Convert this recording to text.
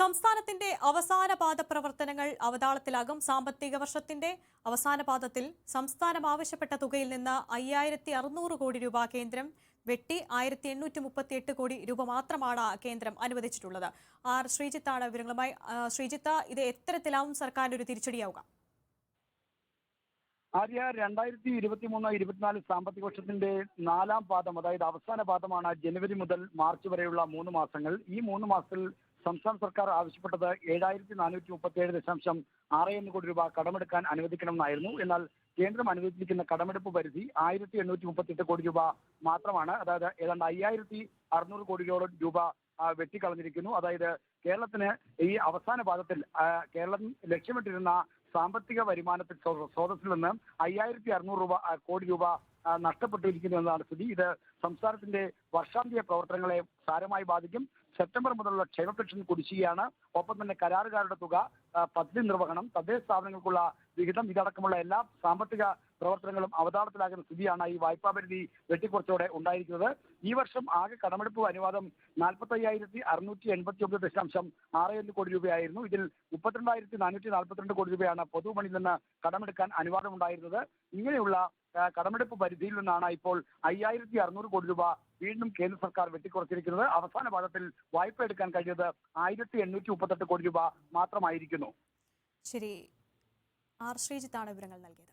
സംസ്ഥാനത്തിന്റെ അവസാന പാദ പ്രവർത്തനങ്ങൾ അവതാളത്തിലാകും സാമ്പത്തിക വർഷത്തിന്റെ. അവസാന പാദത്തിൽ സംസ്ഥാനം ആവശ്യപ്പെട്ട തുകയിൽ നിന്ന് അയ്യായിരത്തി അറുന്നൂറ് കോടി രൂപ കേന്ദ്രം വെട്ടി ആയിരത്തി എണ്ണൂറ്റി മുപ്പത്തി എട്ട് കോടി രൂപ മാത്രമാണ് കേന്ദ്രം അനുവദിച്ചിട്ടുള്ളത്. ആർ ശ്രീജിത്താണ് വിവരങ്ങളുമായി. ശ്രീജിത്ത് ഇത് എത്തരത്തിലാവും സർക്കാരിന്റെ ഒരു തിരിച്ചടിയാവുക? ആര്യ രണ്ടായിരത്തി ഇരുപത്തി മൂന്ന് ഇരുപത്തിനാല് സാമ്പത്തിക വർഷത്തിന്റെ നാലാം പാദം അതായത് അവസാന പാദമാണ് ജനുവരി മുതൽ മാർച്ച് വരെയുള്ള മൂന്ന് മാസങ്ങൾ. ഈ മൂന്ന് മാസത്തിൽ സംസ്ഥാന സർക്കാർ ആവശ്യപ്പെട്ടത് ഏഴായിരത്തി നാനൂറ്റി മുപ്പത്തി ഏഴ് ദശാംശം ആറ് ഒന്ന് കോടി രൂപ കടമെടുക്കാൻ അനുവദിക്കണമെന്നായിരുന്നു. എന്നാൽ കേന്ദ്രം അനുവദിച്ചിരിക്കുന്ന കടമെടുപ്പ് പരിധി ആയിരത്തി എണ്ണൂറ്റി മുപ്പത്തി എട്ട് കോടി രൂപ മാത്രമാണ്. അതായത് ഏതാണ്ട് അയ്യായിരത്തി അറുന്നൂറ് കോടിയോളം രൂപ വെട്ടിക്കളഞ്ഞിരിക്കുന്നു. അതായത് കേരളത്തിന് ഈ അവസാന പാദത്തിൽ കേരളം ലക്ഷ്യമിട്ടിരുന്ന സാമ്പത്തിക വരുമാനത്തിൽ സ്രോ- സ്രോതസ്സിൽ നിന്ന് അയ്യായിരത്തി അറുന്നൂറ് രൂപ കോടി രൂപ നഷ്ടപ്പെട്ടിരിക്കുന്നു എന്നതാണ് സ്ഥിതി. ഇത് സംസ്ഥാനത്തിന്റെ വർഷാന്ത്യ പ്രവർത്തനങ്ങളെ സാരമായി ബാധിക്കും. സെപ്റ്റംബർ മുതലുള്ള ക്ഷേമ പെൻഷൻ കുടിശ്ശികയാണ്. ഒപ്പം തന്നെ കരാറുകാരുടെ തുക പദ്ധതി നിർവഹണം തദ്ദേശ സ്ഥാപനങ്ങൾക്കുള്ള വിഹിതം ഇതടക്കമുള്ള എല്ലാ സാമ്പത്തിക പ്രവർത്തനങ്ങളും അവതാളത്തിലാകുന്ന സ്ഥിതിയാണ് ഈ വായ്പാ പരിധി വെട്ടിക്കുറച്ചോടെ ഉണ്ടായിരിക്കുന്നത്. ഈ വർഷം ആകെ കടമെടുപ്പ് അനുവാദം നാൽപ്പത്തി അയ്യായിരത്തി അറുന്നൂറ്റി എൺപത്തി ഒമ്പത് ദശാംശം ആറ് ഒന്ന് കോടി രൂപയായിരുന്നു. ഇതിൽ മുപ്പത്തിരണ്ടായിരത്തി നാനൂറ്റി നാൽപ്പത്തിരണ്ട് കോടി രൂപയാണ് പൊതുപണിയിൽ നിന്ന് കടമെടുക്കാൻ അനുവാദമുണ്ടായിരുന്നത്. ഇങ്ങനെയുള്ള കടമെടുപ്പ് പരിധിയിൽ നിന്നാണ് ഇപ്പോൾ അയ്യായിരത്തി അറുന്നൂറ് കോടി രൂപ വീണ്ടും കേന്ദ്ര സർക്കാർ വെട്ടിക്കുറച്ചിരിക്കുന്നത്. അവസാന പാദത്തിൽ വായ്പ എടുക്കാൻ കഴിയുന്നത് ആയിരത്തി എണ്ണൂറ്റി മുപ്പത്തെട്ട് കോടി രൂപ മാത്രമായിരിക്കുന്നു. ശരി. ആർ ശ്രീജിത്താണ് വിവരങ്ങൾ നൽകിയത്.